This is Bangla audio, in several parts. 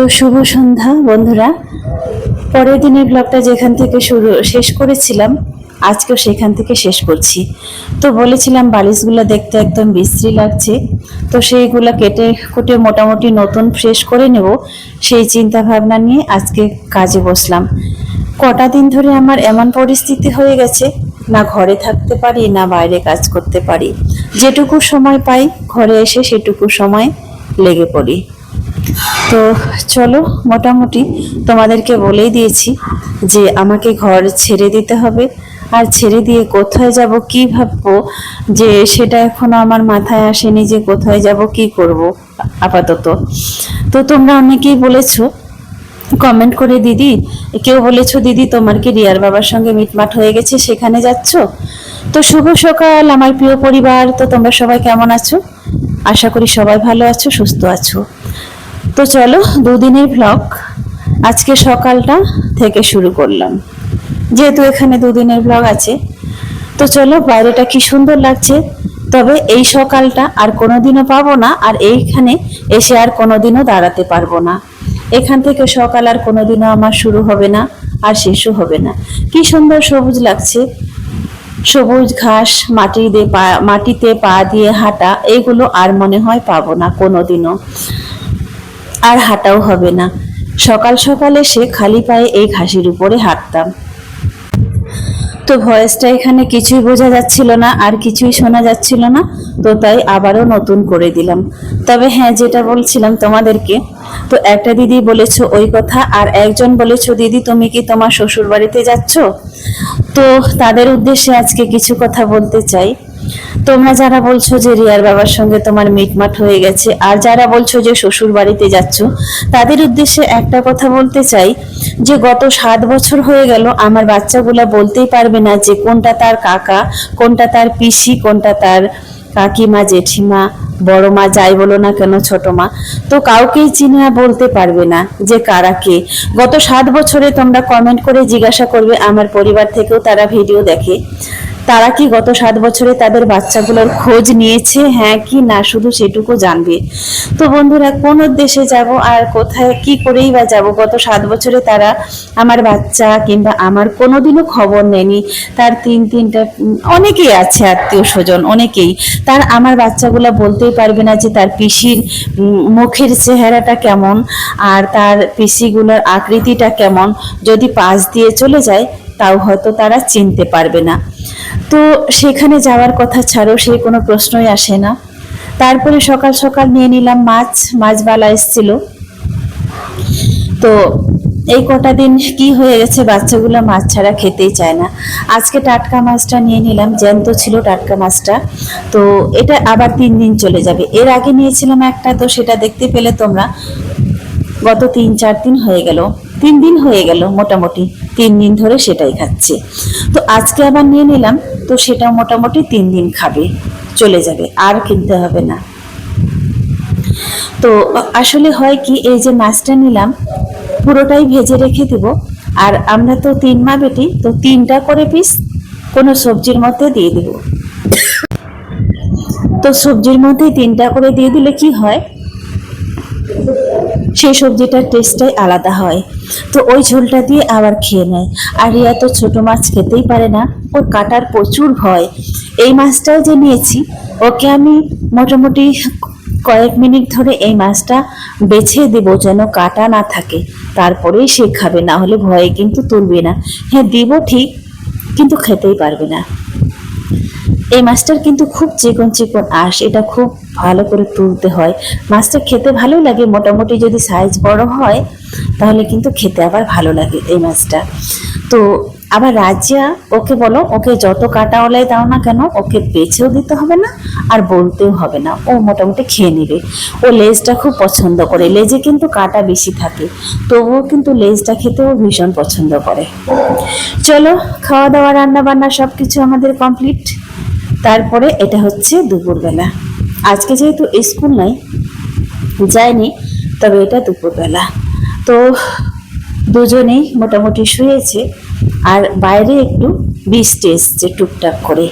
তো শুভ সন্ধ্যা, বন্ধুরা। পরের দিনের ব্লগটা যেখান থেকে শুরু, শেষ করেছিলাম, আজকেও সেখান থেকে শেষ করছি। তো বলেছিলাম, বালিশগুলো দেখতে একদম বিশ্রী লাগছে। তো সেইগুলো কেটে কুটে মোটামুটি নতুন ফ্রেশ করে নেব। সেই চিন্তা ভাবনা নিয়ে আজকে কাজে বসলাম। কটা দিন ধরে আমার এমন পরিস্থিতি হয়ে গেছে, না ঘরে থাকতে পারি, না বাইরে কাজ করতে পারি। যেটুকু সময় পাই, ঘরে এসে সেটুকু সময় লেগে পড়ি। তো চলো, মোটামুটি তোমাদেরকে বলেই দিয়েছি যে আমাকে ঘর ছেড়ে দিতে হবে। আর ছেড়ে দিয়ে কোথায় যাব, কি ভাববো, যে সেটা এখনও আমার মাথায় আসেনি যে কোথায় যাব, কি করব আপাতত। তো তোমরা অনেকেই বলেছ কমেন্ট করে দিদি, কেউ বলেছ, দিদি, তোমার কি রিয়ার বাবার সঙ্গে মিটমাট হয়ে গেছে? সেখানে যাচ্ছ? তো শুভ সকাল, আমার প্রিয় পরিবার, তো তোমরা সবাই কেমন আছো? আশা করি সবাই ভালো আছো, সুস্থ আছো। তো চলো দুদিনের ব্লগ আজকে সকালটা থেকে শুরু করলাম। যেহেতু এখানে দুদিনের ব্লগ আছে, তো চলো বাইরেটা কি সুন্দর লাগছে, তবে এই সকালটা আর কোনোদিনও পাবো না আর এইখানে এসে আর কোনোদিনও দাঁড়াতে পারব না। এখান থেকে সকাল আর কোনোদিনও আমার শুরু হবে না আর শেষও হবে না। কি সুন্দর সবুজ লাগছে। সবুজ ঘাস মাটি দিয়ে পা, মাটিতে পা দিয়ে হাঁটা, এগুলো আর মনে হয় পাবো না কোনোদিনও। আর হাঁটাও হবে না। সকাল সকাল এসে খালি পায়ে এই ঘাসের উপরে হাঁটতাম। তো ভয়েসটা এখানে কিছুই বোঝা যাচ্ছিল না, আর কিছুই শোনা যাচ্ছিল না, তো তাই আবারও নতুন করে দিলাম। তবে হ্যাঁ যেটা বলছিলাম তোমাদেরকে, তো একটা দিদি বলেছ ওই কথা, আর একজন বলেছ, দিদি, তুমি কি তোমার শ্বশুর বাড়িতে যাচ্ছ? তো তাদের উদ্দেশ্যে আজকে কিছু কথা বলতে চাই। তোমরা যারা বলছো যে রিয়ার বাবার সঙ্গে তোমার মিটমাট হয়ে গেছে, আর যারা বলছো যে শ্বশুর বাড়িতে যাচ্ছ, তাদের উদ্দেশ্যে একটা কথা বলতে চাই, যে গত সাত বছর হয়ে গেল, আমার বাচ্চাগুলা বলতেই পারবে না যে কোনটা তার কাকা, কোনটা তার পিসি, কোনটা তার কাকিমা, জেঠিমা, বড় মা, যাই বলো না কেন, ছোট মা। তো কাউকেই চিনে বলতে পারবে না যে কারা কে। গত সাত বছরে তোমরা কমেন্ট করে জিজ্ঞাসা করবে, আমার পরিবার থেকেও তারা ভিডিও দেখে। তারা কি গত সাত বছরে তাদের বাচ্চাগুলোর খোঁজ নিয়েছে? হ্যাঁ কি না, শুধু সেটুকু জানবে। তো বন্ধুরা, কোন উদ্দেশ্যে যাব আর কোথায় কি করেই বা যাব? গত সাত বছরে তারা আমার বাচ্চা কিংবা আমার কোনোদিনও খবর নেয়নি। তার তিন তিনটা অনেকেই আছে আত্মীয় স্বজন, অনেকেই। তার আমার বাচ্চাগুলো বলতেই পারবে না যে তার পিসির মুখের চেহারাটা কেমন আর তার পিসিগুলোর আকৃতিটা কেমন। যদি পাশ দিয়ে চলে যায় তাও হয়তো তারা চিনতে পারবে না। তো সেখানে যাওয়ার কথা ছাড়ো সেই কোনো প্রশ্নই আসে না। তারপরে সকাল সকাল নিয়ে নিলাম মাছ মাছবালা এসেছিল। তো এই কটা দিন কি হয়ে গেছে বাচ্চাগুলো মাছ ছাড়া খেতেই চায় না। আজকে টাটকা মাছটা নিয়ে নিলাম, জ্যান্ত ছিল টাটকা মাছটা। তো এটা আবার তিন দিন চলে যাবে। এর আগে নিয়েছিলাম একটা, তো সেটা দেখতে পেলে তোমরা গত তিন, চার দিন হয়ে গেল। তিন দিন হয়ে গেল মোটামুটি। তিন দিন ধরে সেটাই খাচ্ছে। তো আজকে আবার নিয়ে নিলাম, তো সেটা মোটামুটি তিন দিন খাবে, চলে যাবে, আর কিনতে হবে না। তো আসলে হয় কি, এই যে মাছটা নিলাম, পুরোটাই ভেজে রেখে দেব, আর আমরা তো তিন মা বেটি, তো তিনটা করে পিস কোনো সবজির মধ্যে দিয়ে দেব। তো সবজির মধ্যে তিনটা করে দিয়ে দিলে কি হয় সেই সবজিটার টেস্টটাই আলাদা হয়। তো ওই ঝোলটা দিয়ে আবার খেয়ে নেয়। আর রিয়া তো ছোট মাছ খেতেই পারে না, ওর কাটার প্রচুর ভয়। এই মাছটাও যে নিয়েছি, ওকে আমি মোটামুটি কয়েক মিনিট ধরে এই মাছটা বেছে দেব যেন কাটা না থাকে। তারপরেই সে খাবে, না হলে ভয়ে কিন্তু তুলবে না। হ্যাঁ দিব ঠিক, কিন্তু খেতেই পারবে না। এই মাছটার কিন্তু খুব চিকন চিকন আঁশ, এটা খুব ভালো করে তুলতে হয়। মাছটা খেতে ভালো লাগে, মোটামুটি যদি সাইজ বড় হয়, তাহলে কিন্তু খেতে আবার ভালো লাগে এই মাছটা। তো আবার রাজিয়া, ওকে বলো, ওকে যত কাটা কাটাওয়ালাই দাও না কেন, ওকে বেছেও দিতে হবে না, আর বলতেও হবে না। ও মোটামুটি খেয়ে নেবে। ও লেজটা খুব পছন্দ করে, লেজে কিন্তু কাটা বেশি থাকে। তবুও কিন্তু লেজটা খেতেও ভীষণ পছন্দ করে। চলো খাওয়া দাওয়া রান্না বান্না সব কিছু আমাদের কমপ্লিট তারপরে এটা হচ্ছে দুপুরবেলা। আজকে যেহেতু স্কুল নাই যায়নি তবে এটা দুপুরবেলা। তো দুজনেই মোটামুটি শুয়েছে, আর বাইরে একটু বৃষ্টি এসছে টুকটাক করে।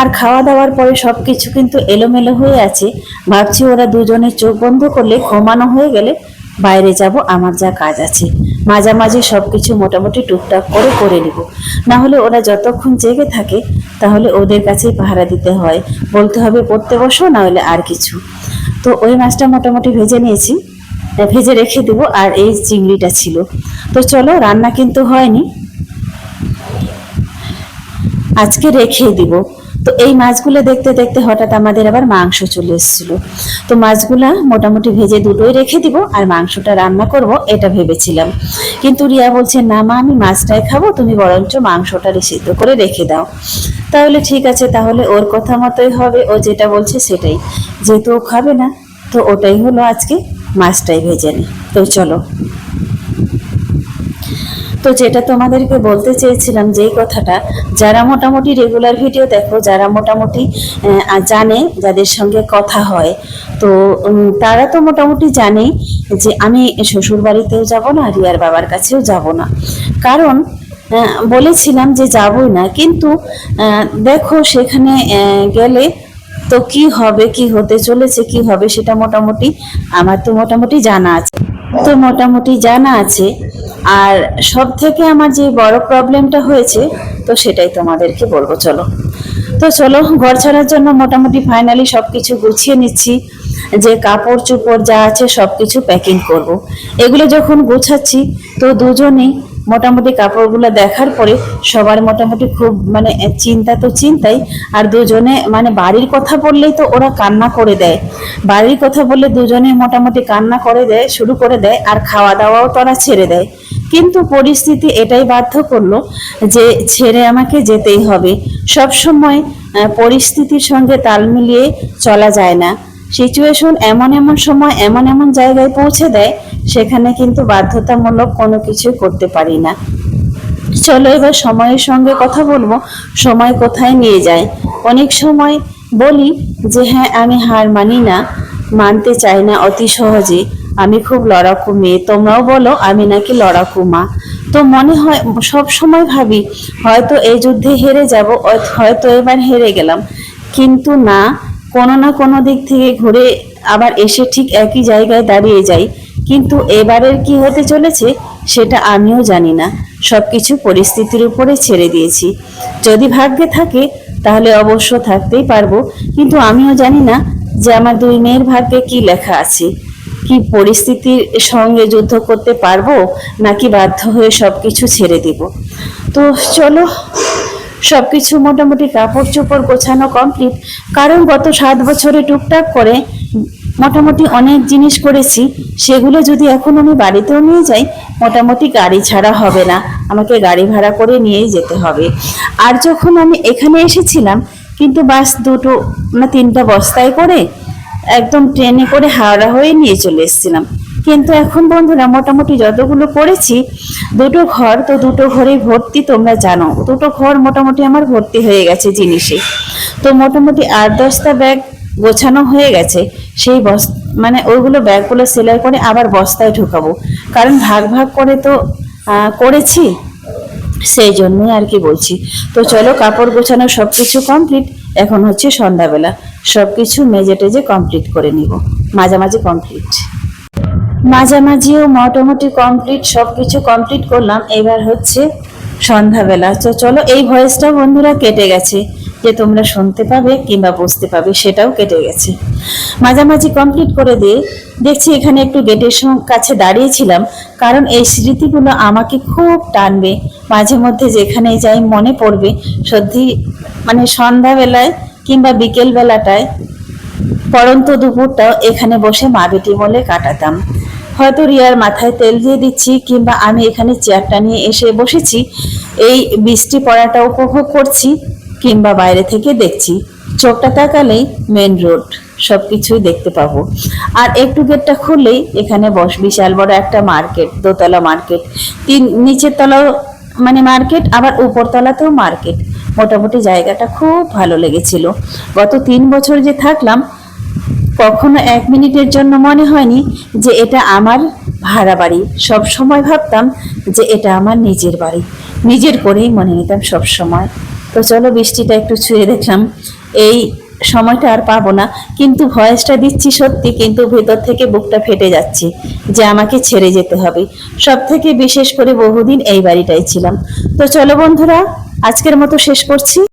আর খাওয়া দাওয়ার পরে সব কিছু কিন্তু এলোমেলো হয়ে আছে। ভাবছি ওরা দুজনে চোখ বন্ধ করলে ঘুমানো হয়ে গেলে বাইরে যাব, আমার যা কাজ আছে। মাঝামাঝি সব কিছু মোটামুটি টুকটাক করে করে নিব। না হলে ওরা যতক্ষণ জেগে থাকে, তাহলে ওদের কাছেই পাহারা দিতে হয়। বলতে হবে, পড়তে বসো, না হলে আর কিছু। তো ওই মাছটা মোটামুটি ভেজে নিয়েছি। ভেজে রেখে দেবো, আর এই চিংড়িটা ছিল। তো চলো, রান্না কিন্তু হয়নি। আজকে রেখে দিব। তো এই মাছগুলো দেখতে দেখতে হঠাৎ আমাদের আবার মাংস চলে এসেছিল। তো মাছগুলা মোটামুটি ভেজে দুটোই রেখে দিব আর মাংসটা রান্না করব এটা ভেবেছিলাম। কিন্তু রিয়া বলছে, না মা, আমি মাছটাই খাব, তুমি বরঞ্চ মাংসটা সিদ্ধ করে রেখে দাও। তাহলে ঠিক আছে, তাহলে ওর কথা মতোই হবে, ও যেটা বলছে সেটাই। যেহেতু ও খাবে না, তো ওটাই হলো আজকে মাছটাই ভেজে নি তো চলো। তো যেটা তোমাদেরকে বলতে চেয়েছিলাম যেই কথাটা, যারা মোটামুটি রেগুলার ভিডিও দেখো, যারা মোটামুটি জানে, যাদের সঙ্গে কথা হয়, তো তারা তো মোটামুটি জানেই যে আমি শ্বশুর বাড়িতেও যাব না, রিয়ার বাবার কাছেও যাব না। কারণ বলেছিলাম যে যাবই না, কিন্তু দেখো সেখানে গেলে তো কি হবে, কি হতে চলেছে, কি হবে সেটা মোটামুটি, আমার তো মোটামুটি জানা আছে। তো মোটামুটি জানা আছে। আর সব থেকে আমার যে বড় প্রবলেমটা হয়েছে, তো সেটাই তোমাদেরকে বলব, চলো। তো চলো, ঘর ছাড়ার জন্য মোটামুটি ফাইনালি সব কিছু গুছিয়ে নিচ্ছি। যে কাপড় চুপড় যা আছে সব কিছু প্যাকিং করব। এগুলো যখন গুছাচ্ছি, তো দুজনেই মোটামুটি কাপড়গুলো দেখার পরে সবার মোটামুটি খুব মানে চিন্তা তো চিন্তাই। আর দুজনে মানে বাড়ির কথা বললেই তো ওরা কান্না করে দেয়। বাড়ির কথা বললে দুজনে মোটামুটি কান্না করে দেয়, শুরু করে দেয়, আর খাওয়া দাওয়াও তারা ছেড়ে দেয়। কিন্তু পরিস্থিতি এটাই বাধ্য করল যে ছেড়ে আমাকে যেতেই হবে। সব সময় পরিস্থিতির সঙ্গে তাল মিলিয়ে চলা যায় না। সিচুয়েশন এমন এমন সময়, এমন এমন জায়গায় পৌঁছে দেয়, সেখানে কিন্তু বাধ্যতামূলক কোনো কিছু করতে পারি না। চলো এবার সময়ের সঙ্গে কথা বলব, সময় কোথায় নিয়ে যায়। অনেক সময় বলি যে হ্যাঁ আমি হার মানি না, মানতে চাই না, অতি সহজে। আমি খুব লড়াকু মেয়ে, তোমরাও বলো, আমি নাকি লড়াকু মা। তো মনে হয়, সব সময় ভাবি, হয়তো এই যুদ্ধে হেরে যাব, হয়তো এবার হেরে গেলাম। কিন্তু না কোনো না কোনো দিক থেকে ঘুরে আবার এসে ঠিক একই জায়গায় দাঁড়িয়ে যাই। কিন্তু এবারের কি হতে চলেছে, সেটা আমিও জানি না। সব কিছু পরিস্থিতির উপরে ছেড়ে দিয়েছি। যদি ভাগ্যে থাকে, তাহলে অবশ্য থাকতেই পারব। কিন্তু আমিও জানি না যে আমার দুই মেয়ের ভাগ্যে কি লেখা আছে। কি পরিস্থিতির সঙ্গে যুদ্ধ করতে পারব, নাকি বাধ্য হয়ে সব কিছু ছেড়ে দিব। তো চলো সবকিছু মোটামুটি কাপড় চোপড় গোছানো কমপ্লিট কারণ গত সাত বছরে টুকটাক করে মোটামুটি অনেক জিনিস করেছি, সেগুলো যদি এখন আমি বাড়িতেও নিয়ে যাই, মোটামুটি গাড়ি ছাড়া হবে না। আমাকে গাড়ি ভাড়া করে নিয়েই যেতে হবে। আর যখন আমি এখানে এসেছিলাম, কিন্তু বাস দুটো না তিনটা বস্তায় করে একদম ট্রেনে করে হাওড়া হয়ে নিয়ে চলে এসেছিলাম। কিন্তু এখন বন্ধুরা মোটামুটি যতগুলো করেছি, দুটো ঘর তো দুটো ঘরে ভর্তি তোমরা জানো। দুটো ঘর মোটামুটি আমার ভর্তি হয়ে গেছে জিনিসে। তো মোটামুটি আট দশটা ব্যাগ গোছানো হয়ে গেছে। সেই বস মানে ওইগুলো ব্যাগগুলো সেলাই করে আবার বস্তায় ঢুকাবো। কারণ ভাগ ভাগ করে তো করেছি, সেই জন্যই আর কি বলছি। তো চলো কাপড় গোছানো সব কিছু কমপ্লিট, এখন হচ্ছে সন্ধ্যাবেলা। সব কিছু মেজে টেজে কমপ্লিট করে নিব। মাঝামাঝি কমপ্লিট। মাঝামাঝিও মোটামুটি কমপ্লিট সব কিছু কমপ্লিট করলাম। এবার হচ্ছে সন্ধ্যাবেলা। তো চলো, এই ভয়েসটা বন্ধুরা কেটে গেছে, যে তোমরা শুনতে পাবে কিংবা বুঝতে পাবে, সেটাও কেটে গেছে। মাঝামাঝি কমপ্লিট করে দিয়ে দেখছি এখানে একটু গেটের কাছে দাঁড়িয়েছিলাম, কারণ এই স্মৃতিগুলো আমাকে খুব টানবে। মাঝে মধ্যে যেখানেই যাই মনে পড়বে। সত্যি মানে সন্ধ্যাবেলায় কিংবা বিকেল বেলাটায় পরন্ত দুপুরটাও এখানে বসে মা বেটি বলে কাটাতাম। হয়তো রিয়ার মাথায় তেল দিয়ে দিচ্ছি কিংবা আমি এখানে চেয়ারটা নিয়ে এসে বসেছি। এই বৃষ্টি পড়াটা উপভোগ করছি কিংবা বাইরে থেকে দেখছি। চোখটা তাকালেই মেন রোড সব কিছুই দেখতে পাবো। আর একটু গেটটা খুললেই এখানে বস বিশাল বড় একটা মার্কেট, দোতলা মার্কেট। তিন নিচের তলাও মানে মার্কেট, আবার উপর তলাতেও মার্কেট। মোটামুটি জায়গাটা খুব ভালো লেগেছিল। গত তিন বছর যে থাকলাম কখনো এক মিনিটের জন্য মনে হয়নি যে এটা আমার ভাড়া বাড়ি। সব সময় ভাবতাম যে এটা আমার নিজের বাড়ি। নিজের করেই মনে নিতাম সব সময়। তো চলো বৃষ্টিটা একটু ছুঁয়ে দেখলাম। এই সময়টা আর পাবো না। কিন্তু ভয়েসটা দিচ্ছি সত্যি, কিন্তু ভেতর থেকে বুকটা ফেটে যাচ্ছে যে আমাকে ছেড়ে যেতে হবে। সব থেকে বিশেষ করে বহুদিন এই বাড়িটাই ছিলাম। তো চলো বন্ধুরা, আজকের মতো শেষ করছি।